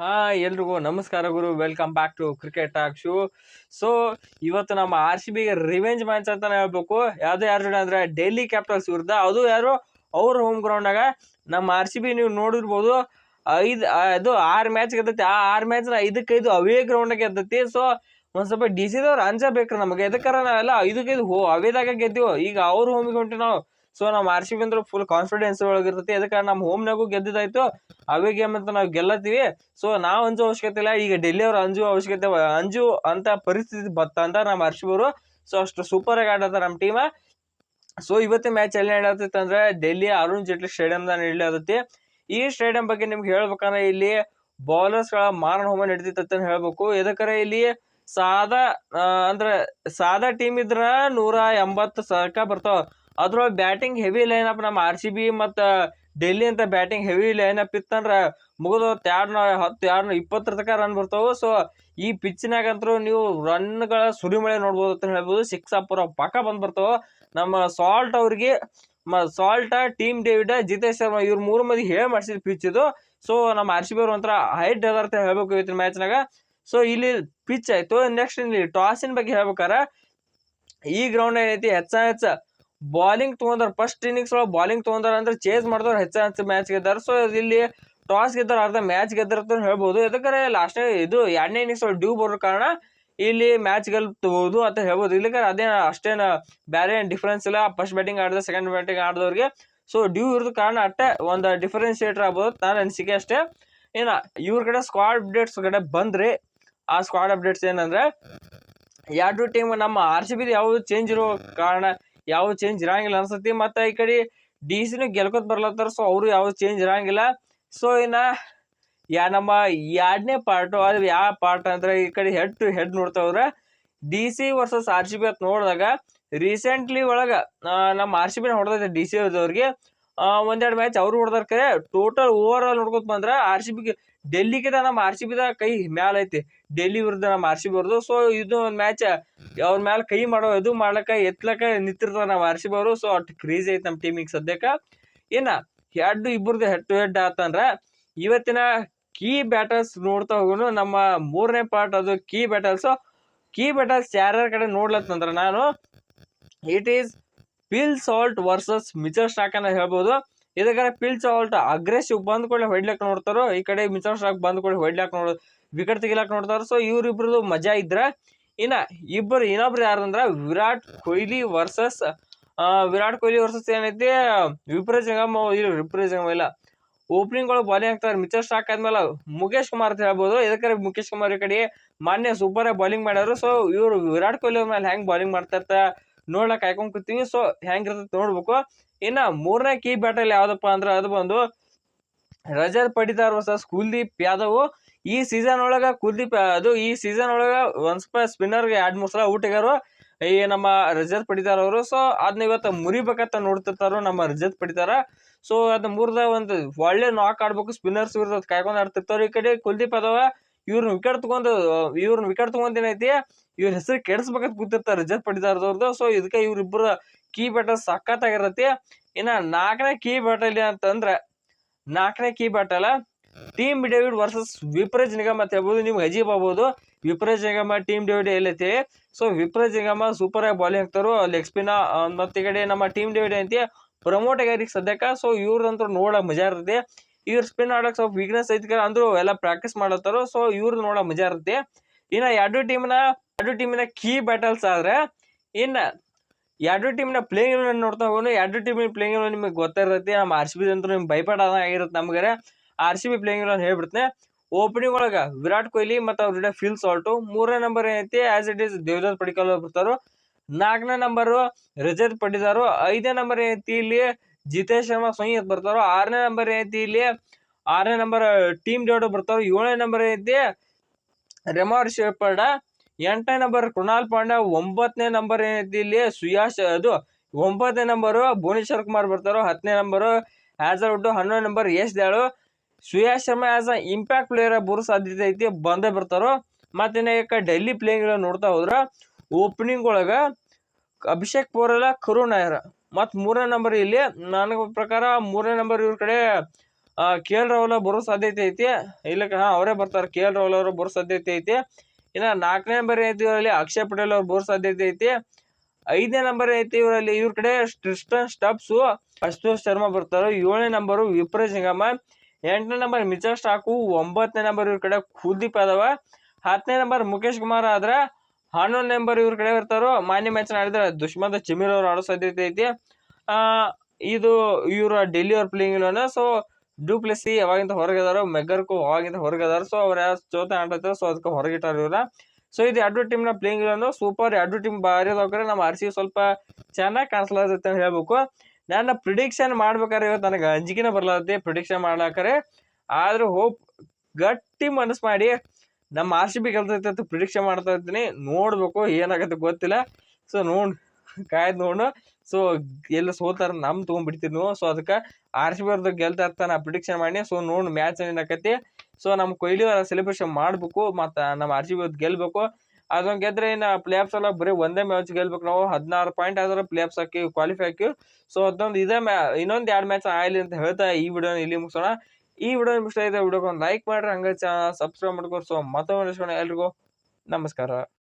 ಹಾ ಎಲ್ರಿಗೂ ನಮಸ್ಕಾರ ಗುರು. Welcome back to cricket talk show so ಇವತ್ತು ನಮ್ಮ ಆರ್ ಸಿ ಬಿಗೆ ರಿವೆಂಜ್ ಮ್ಯಾಚ್ ಅಂತಾನೆ ಹೇಳ್ಬೇಕು. ಯಾವ್ದು ಯಾರು ಜೊತೆ ಅಂದ್ರೆ ಡೆಲ್ಲಿ ಕ್ಯಾಪಿಟಲ್ಸ್ ವಿರುದ್ಧ. ಅದು ಯಾರು? ಅವ್ರ ಹೋಮ್ ಗ್ರೌಂಡಾಗ ನಮ್ಮ ಆರ್ ಸಿ ಬಿ ನೀವು ನೋಡಿರ್ಬೋದು. ಐದು ಅದು ಆರು ಮ್ಯಾಚ್ ಗೆದ್ದೈತಿ. ಆ ಆರು ಮ್ಯಾಚ್ನ ಐದಕ್ಕೈದು ಅವೇ ಗ್ರೌಂಡ್ ಗೆದ್ದೈತಿ. ಸೊ ಒಂದು ಸ್ವಲ್ಪ ಡಿ ಸಿದವ್ರು ಅಂಜಬೇಕ್ರಿ ನಮಗೆ. ಎದಕ್ಕಾರ ನಾವೆಲ್ಲ ಐದಕ್ಕೈದು ಹೋ ಅವೇದಾಗ ಗೆದ್ದೀವಿ. ಈಗ ಅವ್ರ ಹೋಮಿಗೆ ಗ್ರೌಂಡ್ ನಾವು. ಸೊ ನಮ್ಮ ಆರ್ ಸಿ ಬಿ ಅಂದ್ರೆ ಫುಲ್ ಕಾನ್ಫಿಡೆನ್ಸ್ ಒಳಗಿರ್ತೈತಿ. ಅದಕ್ಕೆ ನಮ್ಮ ಹೋಮ್ನಾಗೂ ಗೆದ್ದಿದ್ದಾಯ್ತು. ಅವೇ ಗೇಮ್ ಅಂತ ನಾವು ಗೆಲ್ಲತ್ತೀವಿ. ಸೊ ನಾವು ಅಂಜೋ ಅವಶ್ಯಕತೆ ಇಲ್ಲ. ಈಗ ಡೆಲ್ಲಿ ಅವ್ರು ಅಂಜು ಅವಶ್ಯಕತೆ ಅಂಜು ಅಂತ ಪರಿಸ್ಥಿತಿ ಬತ್ತ ಅಂತ ನಮ್ಮ ಅವರು. ಸೊ ಅಷ್ಟು ಸೂಪರ್ ಆಗಿ ಆಡತ್ತ ನಮ್ಮ ಟೀಮ್ ಸೊ ಇವತ್ತಿನ ಮ್ಯಾಚ್ ಎಲ್ಲಿ ನಡೆಯತೈತೆ ಅಂದ್ರೆ ಡೆಲ್ಲಿ ಅರುಣ್ ಜೇಟ್ಲಿ ಸ್ಟೇಡಿಯಂದಾಗ ನಡೆಯತೈತಿ ಈ ಸ್ಟೇಡಿಯಂ ಬಗ್ಗೆ ನಿಮ್ಗೆ ಹೇಳ್ಬೇಕಂದ್ರೆ ಇಲ್ಲಿ ಬೌಲರ್ಸ್ಗಳ ಮಾರಣ ಹೋಮ ನಡೀತೈತೆ ಅಂತ ಹೇಳ್ಬೇಕು. ಎದಕ್ಕರೆ ಇಲ್ಲಿ ಸಾದಾ ಅಂದ್ರೆ ಸಾದಾ ಟೀಮ್ ಇದ್ರ ನೂರ ಎಂಬತ್ತು ಸಕ ಬರ್ತಾವ. ಅದ್ರೊಳಗೆ ಬ್ಯಾಟಿಂಗ್ ಹೆವಿ ಲೈನ್ ಅಪ್ ನಮ್ಮ ಆರ್ ಸಿ ಬಿ ಮತ್ತು ಡೆಲ್ಲಿ ಅಂತ ಬ್ಯಾಟಿಂಗ್ ಹೆವಿ ಲೈನ್ ಅಪ್ ಮುಗಿದು ಮುಗಿದ ಎರಡ್ನೂರ ಹತ್ತು ಎರಡ್ನೂರ ಇಪ್ಪತ್ತರ ತನಕ ರನ್ ಬರ್ತಾವ. ಸೊ ಈ ಪಿಚ್ನಾಗಂತರೂ ನೀವು ರನ್ಗಳ ಸುರಿಮಳೆ ನೋಡ್ಬೋದು ಅಂತ ಹೇಳ್ಬೋದು. ಸಿಕ್ಸ್ ಅಪ್ಪರ ಪಕ್ಕ ಬಂದು ಬರ್ತಾವ. ನಮ್ಮ ಸಾಲ್ಟ್ ಅವ್ರಿಗೆ Salt Tim David Jitesh Sharma ಇವ್ರ ಮೂರು ಮಂದಿ ಹೇಳಿ ಮಾಡಿಸಿದ ಪಿಚ್ ಇದು. ಸೊ ನಮ್ಮ ಆರ್ ಸಿ ಬಿ ಅವ್ರ ಒಂಥರ ಹೈಟ್ ಅದಾರ ಅಂತ ಹೇಳ್ಬೇಕು ಇವತ್ತಿನ ಮ್ಯಾಚ್ನಾಗ ಸೊ ಇಲ್ಲಿ ಪಿಚ್ ಆಯಿತು. ನೆಕ್ಸ್ಟ್ ಇಲ್ಲಿ ಟಾಸಿನ ಬಗ್ಗೆ ಹೇಳ್ಬೇಕಾರೆ. ಈ ಗ್ರೌಂಡ್ ಏನೈತಿ ಹೆಚ್ಚ ಹೆಚ್ಚ ಬಾಲಿಂಗ್ ತೊಗೊಂಡಾರ ಫಸ್ಟ್ ಇನ್ನಿಂಗ್ಸ್ ಒಳಗೆ ಬಾಲಿಂಗ್ ತಗೊಂಡಾರ ಅಂದ್ರೆ ಚೇಸ್ ಮಾಡಿದವ್ರು ಹೆಚ್ಚ ಹೆಚ್ಚು ಮ್ಯಾಚ್ ಗೆದ್ದಾರ. ಸೊ ಇಲ್ಲಿ ಟಾಸ್ ಗೆದ್ದಾರ, ಅರ್ಧ ಮ್ಯಾಚ್ ಗೆದ್ದಾರ ಅಂತ ಹೇಳ್ಬೋದು. ಯಾಕಂದ್ರೆ ಲಾಸ್ಟ್ ಇದು ಎರಡನೇ ಇನ್ನಿಂಗ್ಸ್ ಒಳಗೆ ಡ್ಯೂ ಬರೋ ಕಾರಣ ಇಲ್ಲಿ ಮ್ಯಾಚ್ ಗೆಲ್ಬಹುದು ಅಂತ ಹೇಳ್ಬೋದು. ಇಲ್ಲಿ ಅದೇನು ಅಷ್ಟೇನು ಬೇರೆ ಏನು ಡಿಫ್ರೆನ್ಸ್ ಇಲ್ಲ. ಫಸ್ಟ್ ಬ್ಯಾಟಿಂಗ್ ಆಡಿದ ಸೆಕೆಂಡ್ ಬ್ಯಾಟಿಂಗ್ ಆಡಿದವ್ರಿಗೆ. ಸೊ ಡ್ಯೂ ಇರೋದ ಕಾರಣ ಅಷ್ಟೇ ಒಂದು ಡಿಫರೆನ್ಸಿಯೇಟರ್ ಆಗ್ಬೋದು ನಾನು ಅನಿಸಿಕೆ ಅಷ್ಟೇ. ಏನು ಇವ್ರ ಕಡೆ ಸ್ಕ್ವಾಡ್ ಅಪ್ಡೇಟ್ಸ್ ಕಡೆ ಬಂದ್ರಿ ಆ ಸ್ಕ್ವಾಡ್ ಅಪ್ಡೇಟ್ಸ್ ಏನಂದ್ರೆ ಎರಡು ಟೀಮ್ ನಮ್ಮ ಆರ್ ಸಿ ಬಿದು ಯಾವುದು ಚೇಂಜ್ ಇರೋ ಕಾರಣ ಯಾವ ಚೇಂಜ್ ಇರಂಗಿಲ್ಲ ಅನ್ಸತಿ ಮತ್ತೆ ಈ ಕಡೆ ಡಿ ಸಿನೂ ಗೆಲ್ಕೋತ ಬರ್ಲತ್ತಾರ ಸೊ ಅವರು ಯಾವ ಚೇಂಜ್ ಇರಂಗಿಲ್ಲ. ಸೊ ಇನ್ನ ಯಾ ನಮ್ಮ ಎರಡನೇ ಪಾರ್ಟ್ ಅದು ಯಾವ ಪಾರ್ಟ್ ಅಂದ್ರೆ ಈ ಕಡೆ head to head ನೋಡ್ತಾವ್ರೆ. D C versus R C B ಅಂತ ನೋಡಿದಾಗ ರೀಸೆಂಟ್ಲಿ ಒಳಗ ನಮ್ಮ ಆರ್ ಸಿ ಬಿನ ಹೊಡೆದೈತೆ ಡಿ ಸಿ ಒಂದೆರಡು ಮ್ಯಾಚ್ ಅವ್ರು ಹೊಡೆದಾರ ಕರೆ. ಟೋಟಲ್ ಓವರ್ ಆಲ್ ನೋಡ್ಕೊತ ಬಂದ್ರೆ ಆರ್ ಸಿ ಬಿಗೆ ಡೆಲ್ಲಿಗಿದ ನಮ್ಮ ಆರ್ ಸಿ ಬಿದ ಕೈ ಮ್ಯಾಲ ಐತಿ. ಡೆಲ್ಲಿ ವಿರುದ್ಧ ನಮ್ಮ ಆರ್ ಸಿ ಬಿ ಅವ್ರದ್ದು ಸೊ ಇದು ಒಂದು ಮ್ಯಾಚ್ ಅವ್ರ ಮ್ಯಾಲ ಕೈ ಮಾಡೋ, ಇದು ಮಾಡ್ಲಕ್ಕ ಎತ್ಲಕ್ಕ ನಿಂತಿರ್ತಾರ ನಮ್ಮ ಆರ್ ಸಿ ಬಿ ಅವರು. ಸೊ ಅಷ್ಟು ಕ್ರೇಜ್ ಐತಿ ನಮ್ಮ ಟೀಮಿಗೆ ಸದ್ಯಕ್ಕೆ. ಏನ ಹೆಡ್ ಇಬ್ಬರದ್ದು ಹೆಡ್ ಟು ಹೆಡ್ ಆತಂದ್ರ ಇವತ್ತಿನ ಕೀ ಬ್ಯಾಟಲ್ಸ್ ನೋಡ್ತಾ ಹೋಗೋನು ನಮ್ಮ ಮೂರನೇ ಪಾರ್ಟ್ ಅದು ಕೀ ಬ್ಯಾಟಲ್ಸ್ ಕೀ ಬ್ಯಾಟಲ್ಸ್ ಯಾರ್ಯಾರ ಕಡೆ ನೋಡ್ಲತ್ತಂದ್ರ ನಾನು it is Phil Salt versus Mitchell Starc ಅನ್ನ ಹೇಳ್ಬೋದು. ಇದಕ್ಕೆ ಪಿಲ್ ಚೌಲ್ಟ ಅಗ್ರೆಸಿವ್ ಬಂದ್ ಕೂಡಲೇ ಹೊಡ್ಲಿಕ್ಕೆ ನೋಡ್ತಾರೋ, ಈ ಕಡೆ ಮಿಚರ್ ಸ್ಟಾಕ್ ಬಂದ್ ಕೂಡಲೇ ಹೊಡ್ಲಿಕ್ಕೆ ನೋಡ್ ವಿಕೆಟ್ ತೆಗಿಲಕ್ ನೋಡ್ತಾರೋ ಸೊ ಇವ್ರಿಬ್ರದ್ದು ಮಜಾ ಇದ್ರ, ಇನ್ನ ಇಬ್ಬರು ಇನ್ನೊಬ್ರು ಯಾರಂದ್ರ ವಿರಾಟ್ ಕೊಹ್ಲಿ ವರ್ಸಸ್ ವಿರಾಟ್ ಕೊಹ್ಲಿ ವರ್ಸಸ್ ಏನೈತಿ, ವಿಪರೀತ ಜಂಗಮ್, ಇಲ್ಲ ವಿಪರೀತ ಜಂಗಮ ಇಲ್ಲ ಓಪನಿಂಗ್ ಒಳಗೆ ಬಾಲಿಂಗ್ ಆಗ್ತಾರೆ ಮಿಚರ್ ಸ್ಟಾಕ್ ಆದ್ಮೇಲೆ ಮುಖೇಶ್ ಕುಮಾರ್ ಅಂತ ಹೇಳ್ಬೋದು ಇದಕ್ಕೆ ಮುಖೇಶ್ ಕುಮಾರ್ ಈ ಕಡೆ ಮಾನ್ಯ ಸೂಪರ್ ಬೌಲಿಂಗ್ ಮಾಡ್ಯಾರು ಸೊ ಇವ್ರು ವಿರಾಟ್ ಕೊಹ್ಲಿ ಮೇಲೆ ಹೆಂಗ್ ಬಾಲಿಂಗ್ ಮಾಡ್ತಾ ನೋಡ್ಲಕ್ ಕಾಯ್ಕೊಂಡ್ ಕೂತೀವಿ. ಸೊ ಹೆಂಗಿರ್ತೈತಿ ನೋಡ್ಬೇಕು. ಇನ್ನ ಮೂರನೇ ಕೀ ಬ್ಯಾಟಲ್ ಯಾವ್ದಪ್ಪ ಅಂದ್ರೆ ಅದು ಬಂದು ರಜತ್ ಪಡಿತಾರ್ ವರ್ಸಸ್ ಕುಲ್ದೀಪ್ ಯಾದವ್. ಈ ಸೀಸನ್ ಒಳಗ ಕುಲ್ದೀಪ್ ಅದು ಈ ಸೀಸನ್ ಒಳಗ ಒಂದ್ ಸ್ವಲ್ಪ ಸ್ಪಿನ್ನರ್ಗೆ ಎರಡ್, ಮೂರ್ ಸಲ ಊಟಿಗಾರು ಈ ನಮ್ಮ ರಜತ್ ಪಡಿತಾರ್ ಅವರು. ಸೊ ಅದನ್ನ ಇವತ್ತು ಮುರಿಬೇಕಂತ ನೋಡ್ತಿರ್ತಾರೋ ನಮ್ಮ ರಜತ್ ಪಡಿತಾರ. ಸೊ ಅದ್ ಮೂರ್ದ ಒಂದು ಒಳ್ಳೆ ನಾಕ್ ಆಡ್ಬೇಕು. ಸ್ಪಿನ್ನರ್ಸ್ ಇರ್ತದ ಕಾಯ್ಕೊಂಡ್ ಆಡ್ತಿರ್ತಾರ ಈ ಕಡೆ. ಕುಲ್ದೀಪ್ ಅದಾವ. ಇವ್ರನ್ನ ವಿಕೆಟ್ ತಗೊಂಡು, ಇವ್ರನ್ನ ವಿಕೆಟ್ ತಗೊಂಡ್ ಏನೈತಿ, ಇವ್ರ ಹೆಸರು ಕೆಡಿಸ್ಬೇಕಂತ ಕೂತಿರ್ತಾರ ರಜತ್ ಪಡಿತಾರ್ದವ್ರದ್ದು ಸೊ ಇದಕ್ಕೆ ಇವ್ರಿಬ್ರ ಕೀ ಬ್ಯಾಟಲ್ ಸಖತ್ತಾಗಿರತ್ತೆ. ಇನ್ನ ನಾಲ್ಕನೇ ಕೀ ಬ್ಯಾಟಲ್ ಅಂತಂದ್ರೆ, ನಾಲ್ಕನೇ key battle Tim David versus Vipraj Nigam ಅಂತ ಹೇಳ್ಬೋದು. ನಿಮ್ಗೆ ಅಜೀಬ್ ಆಗ್ಬೋದು ವಿಪ್ರಜ್ ನಿಗಮ ಟೀಮ್ ಡೇವಿಡ್ ಎಲ್ಲೈತಿ. ಸೊ ವಿಪ್ರಜ್ ನಿಗಮ ಸೂಪರ್ ಆಗಿ ಬಾಲಿಂಗ್ ಹಾಕ್ತಾರು. ಲೆಗ್ ಸ್ಪಿನ್ ಮತ್ತೆ ಕಡೆ ನಮ್ಮ ಟೀಮ್ ಡೇವಿಡ್ ಐತಿ ಪ್ರಮೋಟ್ ಆಗ್ಯಾರ ಸದ್ಯಕ್ಕ. ಸೊ ಇವ್ರದಂತೂ ನೋಡೋಕೆ ಮಜಾ ಇರುತ್ತೆ. ಇವ್ರ ಸ್ಪಿನ್ ಆಡೋಕೆ ಸ್ವಲ್ಪ ವೀಕ್ನೆಸ್ ಐತಿ ಅಂದ್ರು ಎಲ್ಲ ಪ್ರಾಕ್ಟೀಸ್ ಮಾಡತ್ತಾರೋ. ಸೊ ಇವ್ರದ್ದು ನೋಡೋ ಮಜಾ ಇರುತ್ತೆ. ಇನ್ನ ಎರಡು ಟೀಮ್ನ ಎರಡು ಟೀಮಿನ ಕೀ ಬ್ಯಾಟಲ್ಸ್ ಆದ್ರೆ, ಇನ್ನ ಎರಡು ಟೀಮ್ನ ಪ್ಲೇಯಿಂಗ್ ನೋಡ್ತಾ ಹೋಗೋಣ ಎರಡು ಟೀಮಿನ ಪ್ಲೇಯಿಂಗ್ ನಿಮಗೆ ಗೊತ್ತಿರ್ತೈತಿ. ನಮ್ಮ ಆರ್ ಸಿ ಬಿ ಅಂತೂ ನಿಮ್ಗೆ ಭಯಪಡ ಆಗಿರುತ್ತೆ ನಮ್ಗೆ ಆರ್ ಸಿ ಬಿ ಪ್ಲೇಯಿಂಗ್ ಹೇಳ್ಬಿಡ್ತೇನೆ. ಓಪನಿಂಗ್ ಒಳಗ ವಿರಾಟ್ ಕೊಹ್ಲಿ ಮತ್ತು ಅವ್ರ ಜೊತೆ ಫಿಲ್ ಸಾಲ್ಟು ಮೂರನೇ ನಂಬರ್ ಏನೈತಿ? As it is Devdutt Padikkal ಬರ್ತಾರೋ ನಾಲ್ಕನೇ ನಂಬರು ರಜತ್ ಪಡಿದಾರು. ಐದನೇ ನಂಬರ್ ಏನೈತಿ ಇಲ್ಲಿ? ಜಿತೇಶ್ ಶರ್ಮಾ ಸೊಯ್ಯತ್ ಬರ್ತಾರೋ? ಆರನೇ ನಂಬರ್ ಐತಿ ಇಲ್ಲಿ? ಆರನೇ ನಂಬರ್ ಟೀಮ್ ಡೇವಿಡ್ ಬರ್ತಾರೋ? ಏಳನೇ ನಂಬರ್ ಐತಿ ರೆಮಾರ್ ಶೇಪರ್ಡ. ಎಂಟನೇ ನಂಬರ್ ಕೃಣಾಲ್ ಪಾಂಡ್ಯ. ಒಂಬತ್ತನೇ ನಂಬರ್ ಏನೈತಿ ಇಲ್ಲಿ? ಸುಯಾಶ್, ಅದು ಒಂಬತ್ತನೇ ನಂಬರು ಭುವನೇಶ್ವರ್ ಕುಮಾರ್ ಬರ್ತಾರೋ? ಹತ್ತನೇ ನಂಬರು ಹ್ಯಾಸರ್ವುಡ್ ಹನ್ನೊಂದು number Yash Dayal Suyash Sharma as a impact player ಬರೋ ಸಾಧ್ಯತೆ ಐತಿ. ಬಂದೇ ಬರ್ತಾರೋ? ಮತ್ತೆ ಏನಾಗ ಡೆಲ್ಲಿ ಪ್ಲೇಯಿಂಗ್ ನೋಡ್ತಾ ಹೋದ್ರ ಓಪನಿಂಗ್ ಒಳಗ ಅಭಿಷೇಕ್ ಪೋರಲ್ಲ ಕರುಣ್ ನಾಯರ್. ಮತ್ ಮೂರನೇ ನಂಬರ್ ಇಲ್ಲಿ ನನ್ನ ಪ್ರಕಾರ ಮೂರನೇ ನಂಬರ್ ಇವ್ರ ಕಡೆ ಕೆ ಎಲ್ ರಾಹುಲ್ ಬರೋ ಸಾಧ್ಯತೆ ಐತಿ. ಇಲ್ಲ ಹಾಂ, ಅವರೇ ಬರ್ತಾರೆ. ಕೆ ಎಲ್ ರಾಹುಲ್ ಅವರು ಬರೋ ಸಾಧ್ಯತೆ ಐತಿ. ಇನ್ನ ನಾಲ್ಕನೇ ನಂಬರ್ ಐತಿ ಇವರಲ್ಲಿ, ಅಕ್ಷಯ್ ಪಟೇಲ್ ಅವ್ರು ಬರೋ ಸಾಧ್ಯತೆ ಐತಿ. ಐದನೇ ನಂಬರ್ ಐತಿ ಇವರಲ್ಲಿ, ಇವ್ರ ಕಡೆ ಕ್ರಿಸ್ಟನ್ ಸ್ಟಬ್ಸು ಅಶುತೋಷ್ ಶರ್ಮಾ ಬರ್ತಾರೆ. ಏಳನೇ ನಂಬರು ವಿಪ್ರ ಸಿಂಗಮ್ಮ ಎಂಟನೇ ನಂಬರ್ ಮಿಚಲ್ ಸ್ಟಾಕು. ಒಂಬತ್ತನೇ ನಂಬರ್ ಇವ್ರ ಕಡೆ ಕುಲ್ದೀಪ್ ಅದಾವ ಹತ್ತನೇ ನಂಬರ್ ಮುಖೇಶ್ ಕುಮಾರ್ ಆದ್ರೆ ಹನ್ನೊಂದು ನಂಬರ್ ಇವ್ರ ಕಡೆ ಇರ್ತಾರೋ, ಮಾನ್ಯ ಮ್ಯಾಚ್ ಆಡಿದ್ರೆ ದುಷ್ಮಂತ ಚಿಮಿರ್ ಅವ್ರು ಆಡೋ ಸಾಧ್ಯತೆ ಐತಿ. ಇದು ಇವ್ರ ಡೆಲ್ಲಿ ಅವ್ರ ಪ್ಲೇಯಿಂಗ್ ಇಲ್ಲ ಸೊ ಡೂಪ್ಲೆಸಿ ಯಾವಾಗಿಂದ ಹೊರಗಿದಾರೋ ಮೆಗರ್ಕು ಅವಾಗಿಂದ ಹೊರಗಿದಾರ ಸೊ ಅವ್ರ ಯಾವ ಚೋತ ಆಡ್ತಾರೆ ಸೊ ಅದಕ್ಕೆ ಹೊರಗಿಟ್ಟಾರ ಇವ್ರ. ಸೊ ಇದು ಎರಡು ಟೀಮ್ನ ಪ್ಲೇಯಿಂಗ್ ಇಲ್ಲ ಸೂಪರ್ ಎರಡು ಟೀಮ್ ಭಾರಿ ಅದಾವ್ರೆ ನಮ್ಮ ಆರ್ ಸಿ ಸ್ವಲ್ಪ ಚೆನ್ನಾಗಿ ಕಾಣಿಸ್ಲಾತೈತೆ ಅಂತ ಹೇಳ್ಬೇಕು. ನಾನು ಪ್ರಿಡಿಕ್ಷನ್ ಮಾಡ್ಬೇಕಾದ್ರೆ ಇವತ್ತು ನನಗೆ ಅಂಜಿಕೆನ ಬರ್ಲಾತಿ ಪ್ರಿಡಿಕ್ಷನ್ ಮಾಡ್ಲಾಕರೆ, ಆದರೂ ಹೋಪ್ ಗಟ್ಟಿ ಮನಸ್ಸು ಮಾಡಿ ನಮ್ಮ ಆರ್ ಸಿ ಬಿ ಗೆಲ್ತೈತೆ ಅಂತ ಪ್ರಿಡಿಕ್ಷನ್ ಮಾಡ್ತಾ ಇದ್ದೀನಿ ನೋಡ್ಬೇಕು ಏನಾಗತ್ತೆ ಗೊತ್ತಿಲ್ಲ. ಸೊ ನೋಡ್ ಕಾಯ್ದು ನೋಡು. ಸೊ ಎಲ್ಲ ಸೋತಾರ ನಮ್ ತೊಗೊಂಡ್ಬಿಡ್ತೀವಿ ನೀವು. ಸೊ ಅದಕ್ಕೆ ಆರ್ ಸಿ ಬಿ ಅವ್ರದ್ದು ಗೆಲ್ತಾ ಇರ್ತಾನೆ ಪ್ರಿಡಿಕ್ಷನ್ ಮಾಡಿ ಸೊ ನೋಡ್ ಮ್ಯಾಚ್ ಏನಾಕತಿ ಸೊ ನಮ್ಮ ಕೊಹ್ಲಿ ಅವರ ಸೆಲೆಬ್ರೇಷನ್ ಮಾಡ್ಬೇಕು. ಮತ್ತು ನಮ್ಮ ಆರ್ ಸಿ ಬಿ ಗೆಲ್ಬೇಕು. ಅದೊಂದು ಗೆದ್ರೆ ಇನ್ನು ಪ್ಲೇಆಫ್ಸ್ ಎಲ್ಲ ಬರೀ ಒಂದೇ ಮ್ಯಾಚ್ ಗೆಲ್ಬೇಕು ನಾವು. ಹದಿನಾರು ಪಾಯಿಂಟ್ ಆದ್ರೆ ಪ್ಲೇಆಫ್ಸ್ ಹಾಕಿ ಕ್ವಾಲಿಫೈ ಹಾಕಿ. ಸೊ ಅದೊಂದು ಇದೇ ಮ್ಯಾ ಇನ್ನೊಂದು ಎರಡು ಮ್ಯಾಚ್ ಆಗಲಿ ಅಂತ ಹೇಳ್ತಾ ಈ ವಿಡಿಯೋನ ಇಲ್ಲಿ ಮುಗಿಸೋಣ. ಈ ವಿಡಿಯೋ ನಿಮ್ಗೆ ಇಷ್ಟ ಇದೆ ವಿಡಿಯೋಗೆ ಒಂದು ಲೈಕ್ ಮಾಡ್ರಿ, ಹಂಗೆ ಚಾ ಸಬ್ಸ್ಕ್ರೈಬ್ ಮಾಡ್ಕೊ ಸೊ ಮತ್ತೊಮ್ಮೆ ಎಲ್ರಿಗೂ. ನಮಸ್ಕಾರ.